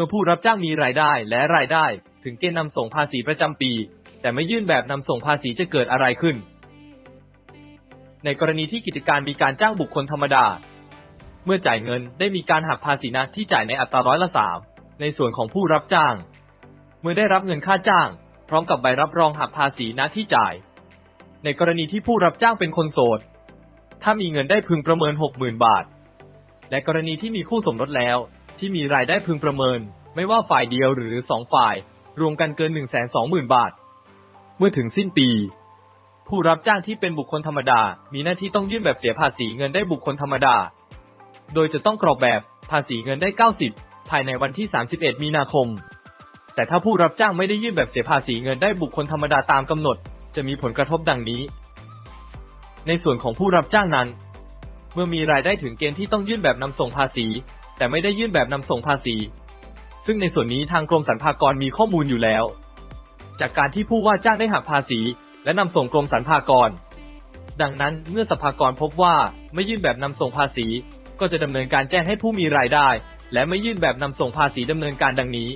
มื่อผู้รับจ้างมีรายได้และรายได้ ถึงเกณฑ์นำส่งภาษีประจำปี แต่ไม่ยื่นแบบนำส่งภาษีจะเกิดอะไรขึ้น ในกรณีที่กิจการมีการจ้างบุคคลธรรมดา เมื่อจ่ายเงินได้มีการหักภาษีนะที่จ่ายในอัตราร้อยละสามในส่วนของผู้รับจ้าง เมื่อได้รับเงินค่าจ้าง พร้อมกับใบรับรองหักภาษีนะที่จ่าย ในกรณีที่ผู้รับจ้างเป็นคนโสด ถ้ามีเงินได้พึงประเมิน 60,000 บาท และกรณีที่มีคู่สมรสแล้ว ที่มีรายได้พึงประเมิน ไม่ว่าฝ่ายเดียวหรือสองฝ่าย รวมกันเกิน 120,000 บาท เมื่อถึงสิ้นปี ผู้รับจ้างที่เป็นบุคคลธรรมดา มีหน้าที่ต้องยื่นแบบเสียภาษีเงินได้บุคคลธรรมดา โดยจะต้องกรอกแบบภาษีเงินได้ 90 ภายในวันที่ 31 มีนาคม แต่ถ้าผู้รับจ้างไม่ได้ยื่นแบบเสียภาษีเงินได้บุคคลธรรมดาตามกำหนด จะมีผลกระทบดังนี้ ในส่วนของผู้รับจ้างนั้น เมื่อมีรายได้ถึงเกณฑ์ที่ต้องยื่นแบบนำส่งภาษี แต่ไม่ได้ยื่นแบบนำส่งภาษี ซึ่งในส่วนนี้ทางกรมสรรพากรมีข้อมูลอยู่แล้ว จากการที่ผู้ว่าจ้างได้หักภาษี และนำส่งกรมสรรพากร ดังนั้นเมื่อสรรพากรพบว่าไม่ยื่นแบบนำส่งภาษี ก็จะดำเนินการแจ้งให้ผู้มีรายได้ และไม่ยื่นแบบนำส่งภาษีดำเนินการดังนี้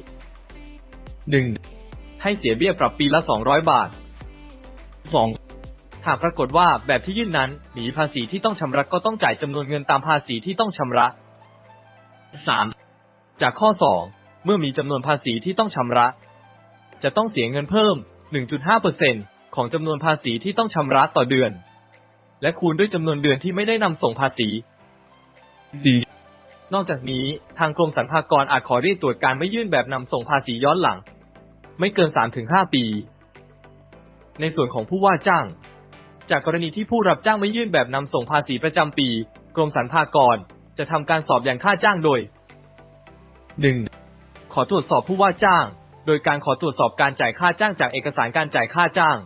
1. ให้เสียเบี้ยปรับปีละ 200 บาท 2. หากปรากฏว่าแบบที่ยื่นนั้นหนีภาษีที่ต้องชำระก็ต้องจ่ายจำนวนเงินตามภาษีที่ต้องชำระ 3. จากข้อ 2 เมื่อมีจำนวนภาษีที่ต้องชำระ จะต้องเสียเงินเพิ่ม 1.5%ของจำนวนภาษีที่ต้องชำระต่อเดือน และคูณด้วยจำนวนเดือนที่ไม่ได้นำส่งภาษี 4. นอกจากนี้ทางกรมสรรพากรอาจขอเรียกตรวจการไม่ยื่นแบบนำส่งภาษีย้อนหลัง ไม่เกิน 3-5 ปี ในส่วนของผู้ว่าจ้าง จากกรณีที่ผู้รับจ้างไม่ยื่นแบบนำส่งภาษีประจำปี กรมสรรพากร จะทำการสอบอย่างค่าจ้างโดย 1. ขอตรวจสอบผู้ว่าจ้าง โดยการขอตรวจสอบการจ่ายค่าจ้างจากเอกสารการจ่ายค่าจ้าง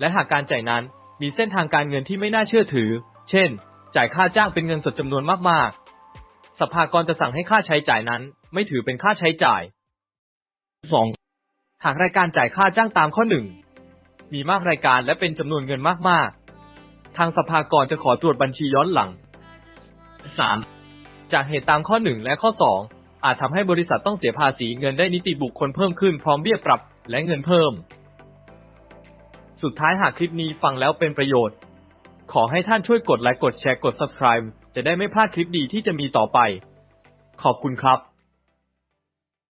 และหากการจ่ายนั้นมีเส้นทางการเงินที่ไม่น่าเชื่อถือ เช่น จ่ายค่าจ้างเป็นเงินสดจำนวนมากๆ สภากรจะสั่งให้ค่าใช้จ่ายนั้น ไม่ถือเป็นค่าใช้จ่าย 2. หากรายการจ่ายค่าจ้างตามข้อหนึ่งมีมากรายการและเป็นจำนวนเงินมากๆ ทางสภากรจะขอตรวจบัญชีย้อนหลัง 3. จากเหตุตามข้อ 1 และข้อ 2 อาจทำให้บริษัทต้องเสียภาษีเงินได้นิติบุคคลเพิ่มขึ้นพร้อมเบี้ยปรับและเงินเพิ่ม สุดท้ายหากคลิปนี้ฟังแล้วเป็นประโยชน์ ขอให้ท่านช่วยกดไลค์กดแชร์กด subscribe จะได้ไม่พลาดคลิปดีที่จะมีต่อไป ขอบคุณครับ